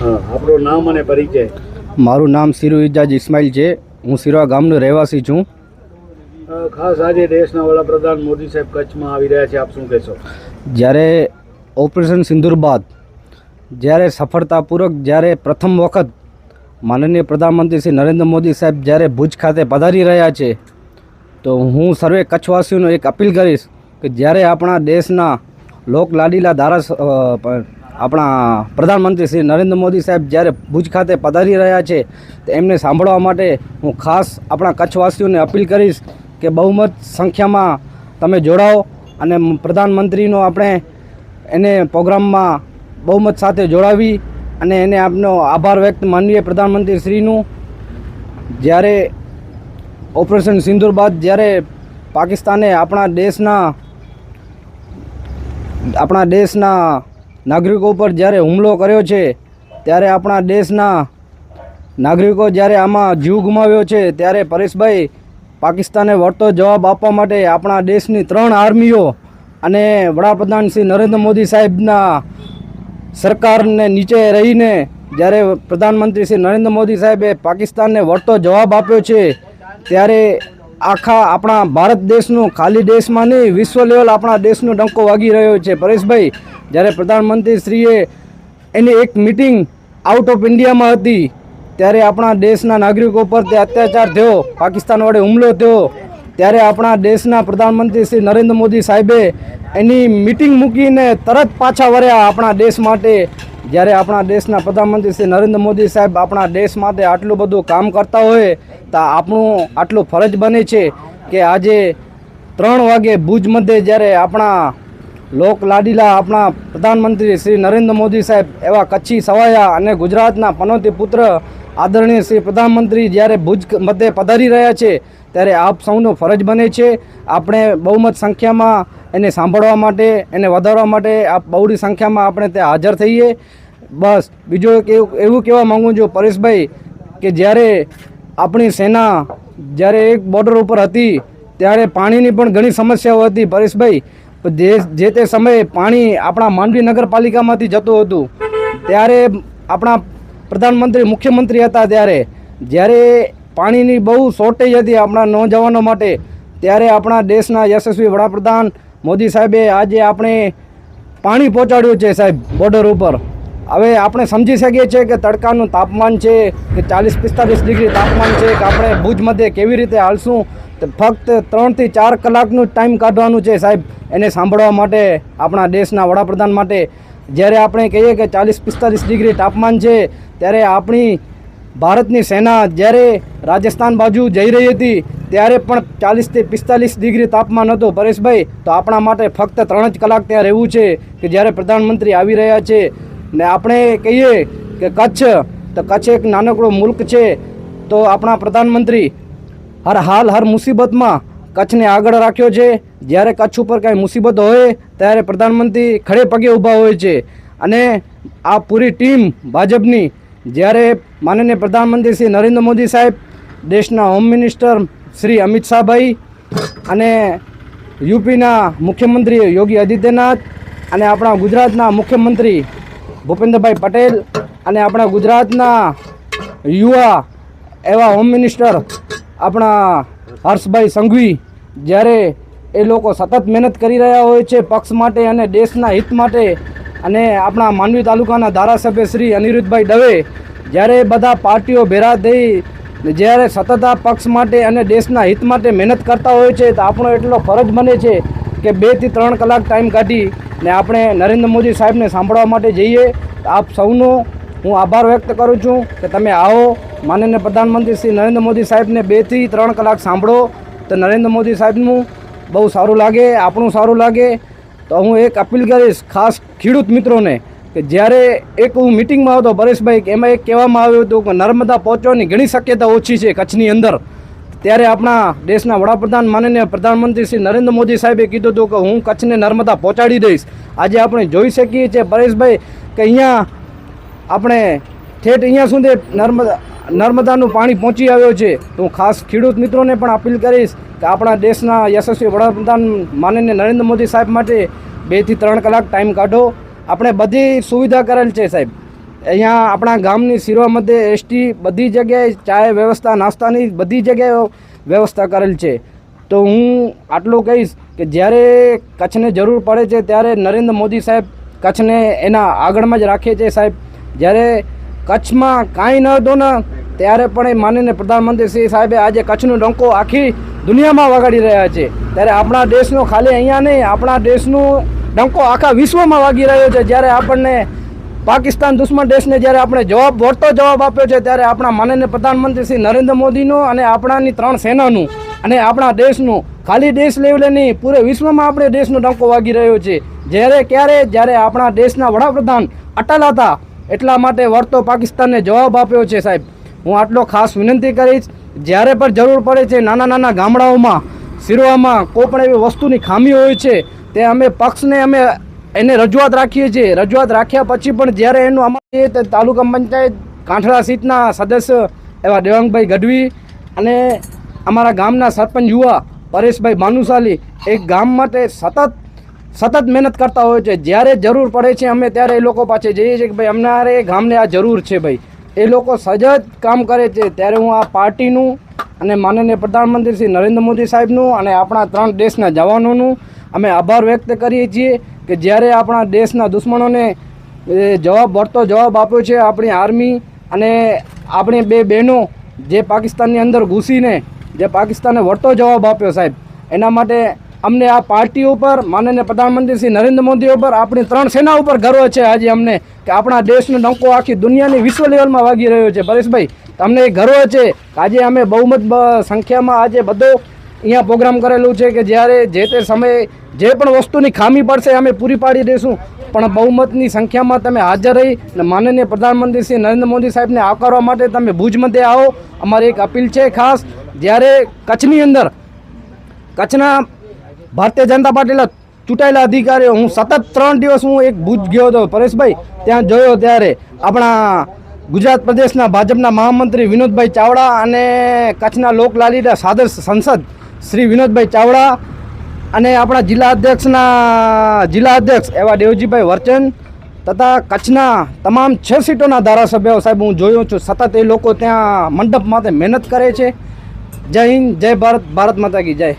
હા આપણું નામ અને પરિચય. મારું નામ સિરુ ઇજાજ ઇસ્માઇલ છે. હું સિરવા ગામનો રહેવાસી છું. ખાસ આજે દેશના વડાપ્રધાન મોદી સાહેબ કચ્છમાં આવી રહ્યા છે. આપ શું કહેશો? જ્યારે ઓપરેશન સિંધુર બાદ જ્યારે સફળતાપૂર્વક જ્યારે પ્રથમ વખત માનનીય પ્રધાનમંત્રી શ્રી નરેન્દ્ર મોદી સાહેબ જ્યારે ભુજ ખાતે પધારી રહ્યા છે તો હું સર્વે કચ્છવાસીઓને એક અપીલ કરીશ કે જ્યારે આપણા દેશના લોકલાડીલા ધારા આપણા પ્રધાનમંત્રી શ્રી નરેન્દ્ર મોદી સાહેબ જ્યારે ભુજ ખાતે પધારી રહ્યા છે, તો એમને સાંભળવા માટે હું ખાસ આપણા કચ્છવાસીઓને અપીલ કરીશ કે બહુમત સંખ્યામાં તમે જોડાઓ અને પ્રધાનમંત્રીનો આપણે એને પ્રોગ્રામમાં બહુમત સાથે જોડાવી અને એને આપનો આભાર વ્યક્ત માનવીએ પ્રધાનમંત્રી શ્રીનું જ્યારે ઓપરેશન સિંદુર બાદ જ્યારે પાકિસ્તાને આપણા દેશના આપણા દેશના નાગરિકો ઉપર જ્યારે હુમલો કર્યો છે, ત્યારે આપણા દેશના નાગરિકો જ્યારે આમાં જીવ ગુમાવ્યો છે, ત્યારે પરેશભાઈ પાકિસ્તાને વળતો જવાબ આપવા માટે આપણા દેશની ત્રણ આર્મીઓ અને વડાપ્રધાન શ્રી નરેન્દ્ર મોદી સાહેબના સરકારને નીચે રહીને જ્યારે પ્રધાનમંત્રી શ્રી નરેન્દ્ર મોદી સાહેબે પાકિસ્તાનને વળતો જવાબ આપ્યો છે, ત્યારે આખા આપણા ભારત દેશનું ખાલી દેશમાં નહીં, વિશ્વ લેવલ આપણા દેશનો ડંકો વાગી રહ્યો છે. પરેશભાઈ, જ્યારે પ્રધાનમંત્રી શ્રીએ એની એક મિટિંગ આઉટ ઓફ ઇન્ડિયામાં હતી, ત્યારે આપણા દેશના નાગરિકો પર તે અત્યાચાર થયો, પાકિસ્તાન વડે હુમલો થયો, ત્યારે આપણા દેશના પ્રધાનમંત્રી શ્રી નરેન્દ્ર મોદી સાહેબે એની મિટિંગ મૂકીને તરત પાછા વર્યા આપણા દેશ માટે. જ્યારે આપણા દેશના પ્રધાનમંત્રી શ્રી નરેન્દ્ર મોદી સાહેબ આપણા દેશ માટે આટલું બધું કામ કરતા હોય તો આપણું આટલું ફરજ બને છે કે આજે ત્રણ વાગે ભુજ મધ્યે જ્યારે આપણા લોક લાડીલા આપણા પ્રધાનમંત્રી શ્રી નરેન્દ્ર મોદી સાહેબ એવા કચ્છી સવાયા અને ગુજરાતના પનોતી પુત્ર આદરણીય શ્રી પ્રધાનમંત્રી જ્યારે ભુજ મધ્યે પધારી રહ્યા છે, ત્યારે આપ સૌનો ફરજ બને છે. આપણે બહુમત સંખ્યામાં એને સાંભળવા માટે, એને વધારવા માટે આપ બહુડી સંખ્યામાં આપણે ત્યાં હાજર થઈએ. બસ, બીજું એવું કહેવા માગું છું, પરેશભાઈ, કે જ્યારે આપણી સેના જ્યારે એક બોર્ડર ઉપર હતી, ત્યારે પાણીની પણ ઘણી સમસ્યાઓ હતી. પરેશભાઈ, જે જે તે સમયે પાણી આપણા માંડવી નગરપાલિકામાંથી જતું હતું, ત્યારે આપણા પ્રધાનમંત્રી, મુખ્યમંત્રી હતા ત્યારે. જ્યારે પાણીની બહુ શોર્ટેજ હતી આપણા નોજવાનો માટે, ત્યારે આપણા દેશના યશસ્વી વડાપ્રધાન મોદી સાહેબે આજે આપણે પાણી પહોંચાડ્યું છે સાહેબ બોર્ડર ઉપર. હવે આપણે સમજી શકીએ છીએ કે તડકાનું તાપમાન છે, કે ચાલીસ પિસ્તાલીસ ડિગ્રી તાપમાન છે, કે આપણે ભુજ મધ્યે કેવી રીતે હાલશું? ફક્ત ત્રણથી ચાર કલાકનું ટાઈમ કાઢવાનું છે સાહેબ. એને સાંભળવા માટે આપણા દેશના વડાપ્રધાન માટે. જ્યારે આપણે કહીએ કે ચાલીસ પિસ્તાલીસ ડિગ્રી તાપમાન છે, ત્યારે આપણી ભારતની સેના જ્યારે રાજસ્થાન બાજુ જઈ રહી હતી, ત્યારે પણ ચાલીસથી પિસ્તાલીસ ડિગ્રી તાપમાન હતું. પરેશભાઈ, તો આપણા માટે ફક્ત ત્રણ જ કલાક ત્યાં રહેવું છે, કે જ્યારે પ્રધાનમંત્રી આવી રહ્યા છે ને આપણે કહીએ કે કચ્છ, તો કચ્છ એક નાનકડો મુલ્ક છે. તો આપણા પ્રધાનમંત્રી હર હાલ હર મુસીબતમાં કચ્છને આગળ રાખ્યો છે. જ્યારે કચ્છ ઉપર કાંઈ મુસીબત હોય, ત્યારે પ્રધાનમંત્રી ખડે પગે ઊભા હોય છે. અને આ પૂરી ટીમ ભાજપની, જ્યારે માનનીય પ્રધાનમંત્રી શ્રી નરેન્દ્ર મોદી સાહેબ, દેશના હોમ મિનિસ્ટર શ્રી અમિત શાહભાઈ અને યુપીના મુખ્યમંત્રી યોગી આદિત્યનાથ અને આપણા ગુજરાતના મુખ્યમંત્રી ભૂપેન્દ્રભાઈ પટેલ અને આપણા ગુજરાતના યુવા એવા હોમ મિનિસ્ટર આપણા હર્ષભાઈ સંઘવી, જ્યારે એ લોકો સતત મહેનત કરી રહ્યા હોય છે પક્ષ માટે અને દેશના હિત માટે, અને આપણા માંડવી તાલુકાના ધારાસભ્ય શ્રી અનિરુદ્ધભાઈ દવે, જ્યારે બધા પાર્ટીઓ ભેરા થઈ, જ્યારે સતત આ પક્ષ માટે અને દેશના હિત માટે મહેનત કરતા હોય છે, તો આપણો એટલો ફરજ બને છે કે બેથી ત્રણ કલાક ટાઈમ કાઢી ને આપણે નરેન્દ્ર મોદી સાહેબને સાંભળવા માટે જઈએ. આપ સૌનો હું આભાર વ્યક્ત કરું છું કે તમે આવો. માનનીય પ્રધાનમંત્રી શ્રી નરેન્દ્ર મોદી સાહેબને બેથી ત્રણ કલાક સાંભળો. તો નરેન્દ્ર મોદી સાહેબનું બહુ સારું લાગે, આપણું સારું લાગે. તો હું એક અપીલ કરીશ ખાસ ખેડૂત મિત્રોને કે જ્યારે એક હું મિટિંગમાં આવતો પરેશભાઈ એમાં એક કહેવામાં આવ્યું હતું કે નર્મદા પહોંચવાની ઘણી શક્યતા ઓછી છે કચ્છની અંદર. ત્યારે આપણા દેશના વડાપ્રધાન માનનીય પ્રધાનમંત્રી શ્રી નરેન્દ્ર મોદી સાહેબે કીધું હતું કે હું કચ્છને નર્મદા પહોંચાડી દઈશ. આજે આપણે જોઈ શકીએ છીએ પરેશભાઈ કે અહીંયા આપણે ઠેઠ અહીંયા સુધી નર્મદા, નર્મદાનું પાણી પહોંચી આવ્યો છે. તો હું ખાસ ખેડૂત મિત્રોને પણ અપીલ કરીશ કે આપણા દેશના યશસ્વી વડાપ્રધાન માનનીય નરેન્દ્ર મોદી સાહેબ માટે બેથી ત્રણ કલાક ટાઈમ કાઢો. આપણે બધી સુવિધા કરેલ છે સાહેબ. અહીંયા આપણા ગામની શિરવા મધ્ય એસટી બધી જગ્યાએ ચાય વ્યવસ્થા, નાસ્તાની બધી જગ્યાએ વ્યવસ્થા કરેલ છે. તો હું આટલું કહીશ કે જ્યારે કચ્છને જરૂર પડે છે ત્યારે નરેન્દ્ર મોદી સાહેબ કચ્છને એના આગળમાં જ રાખે છે સાહેબ. જ્યારે કચ્છમાં કાંઈ ન હતું ને, ત્યારે પણ એ માનીને પ્રધાનમંત્રી શ્રી સાહેબે આજે કચ્છનો ડંકો આખી દુનિયામાં વગાડી રહ્યા છે. ત્યારે આપણા દેશનો ખાલી અહીંયા નહીં, આપણા દેશનું ડંકો આખા વિશ્વમાં વાગી રહ્યો છે. જ્યારે આપણને પાકિસ્તાન દુશ્મન દેશને જ્યારે આપણે જવાબ, વળતો જવાબ આપ્યો છે, ત્યારે આપણા માનનીય પ્રધાનમંત્રી શ્રી નરેન્દ્ર મોદીનો અને આપણાની ત્રણ સેનાનું અને આપણા દેશનું ખાલી દેશ લેવલે નહીં, પૂરે વિશ્વમાં આપણે દેશનો ડંકો વાગી રહ્યો છે. જ્યારે ક્યારે? જ્યારે આપણા દેશના વડાપ્રધાન અટલ હતા, એટલા માટે વળતો પાકિસ્તાનને જવાબ આપ્યો છે, સાહેબ. હું આટલો ખાસ વિનંતી કરીશ, જ્યારે પણ જરૂર પડે છે, નાના નાના ગામડાઓમાં સિરવામાં કોઈ પણ એવી વસ્તુની ખામી હોય છે, તે અમે પક્ષને અમે એને રજૂઆત રાખીએ છીએ. રજૂઆત રાખ્યા પછી પણ જ્યારે એનું અમારે તાલુકા પંચાયત કાંઠડા સીટના સદસ્ય એવા દેવાંગભાઈ ગઢવી અને અમારા ગામના સરપંચ યુવા પરેશભાઈ ભાનુશાલી એ ગામ માટે સતત સતત મહેનત કરતા હોય છે. જ્યારે જરૂર પડે છે અમે ત્યારે એ લોકો પાસે જઈએ છીએ કે ભાઈ અમારે ગામને આ જરૂર છે ભાઈ. એ લોકો સજજ કામ કરે છે. ત્યારે હું આ પાર્ટીનું અને માનનીય પ્રધાનમંત્રી શ્રી નરેન્દ્ર મોદી સાહેબનું અને આપણા ત્રણ દેશના જવાનોનું અમે આભાર વ્યક્ત કરીએ છીએ. કે જ્યારે આપણા દેશના દુશ્મનોને જવાબ વળતો જવાબ આપ્યો છે આપણી આર્મી અને આપણી બે બહેનો જે પાકિસ્તાનની અંદર ઘૂસીને, જે પાકિસ્તાને વળતો જવાબ આપ્યો સાહેબ. એના માટે અમને આ પાર્ટી ઉપર, માનનીય પ્રધાનમંત્રી શ્રી નરેન્દ્ર મોદી ઉપર આપણી ત્રણ સેના ઉપર ગર્વ છે આજે અમને કે આપણા દેશનો ડંકો આખી દુનિયાની વિશ્વ લેવલમાં વાગી રહ્યો છે. પરેશભાઈ, તમને એ ગર્વ છે આજે અમે બહુમત સંખ્યામાં આજે બધો અહીંયા પ્રોગ્રામ કરેલું છે કે જ્યારે જે તે સમયે જે પણ વસ્તુની ખામી પડશે અમે પૂરી પાડી દઈશું. પણ બહુમતની સંખ્યામાં તમે હાજર રહી અને માનનીય પ્રધાનમંત્રી શ્રી નરેન્દ્ર મોદી સાહેબને આવકારવા માટે તમે ભુજ મધ્યે આવો. અમારી એક અપીલ છે ખાસ, જ્યારે કચ્છની અંદર કચ્છના ભારતીય જનતા પાર્ટીના ચૂંટાયેલા અધિકારીઓ, હું સતત ત્રણ દિવસ હું એક ભુજ ગયો હતો, પરેશભાઈ, ત્યાં જોયો ત્યારે આપણા ગુજરાત પ્રદેશના ભાજપના મહામંત્રી વિનોદભાઈ ચાવડા અને કચ્છના લોકલાલીના સાદર સંસદ શ્રી વિનોદભાઈ ચાવડા અને આપણા જિલ્લા અધ્યક્ષના, જિલ્લા અધ્યક્ષ એવા દેવજીભાઈ વર્ચન તથા કચ્છના તમામ છ સીટોના ધારાસભ્યો સાહેબ હું જોયો છું. સતત એ લોકો ત્યાં મંડપ માટે મહેનત કરે છે. જય હિન્દ, જય ભારત ભારત માતા કી જય.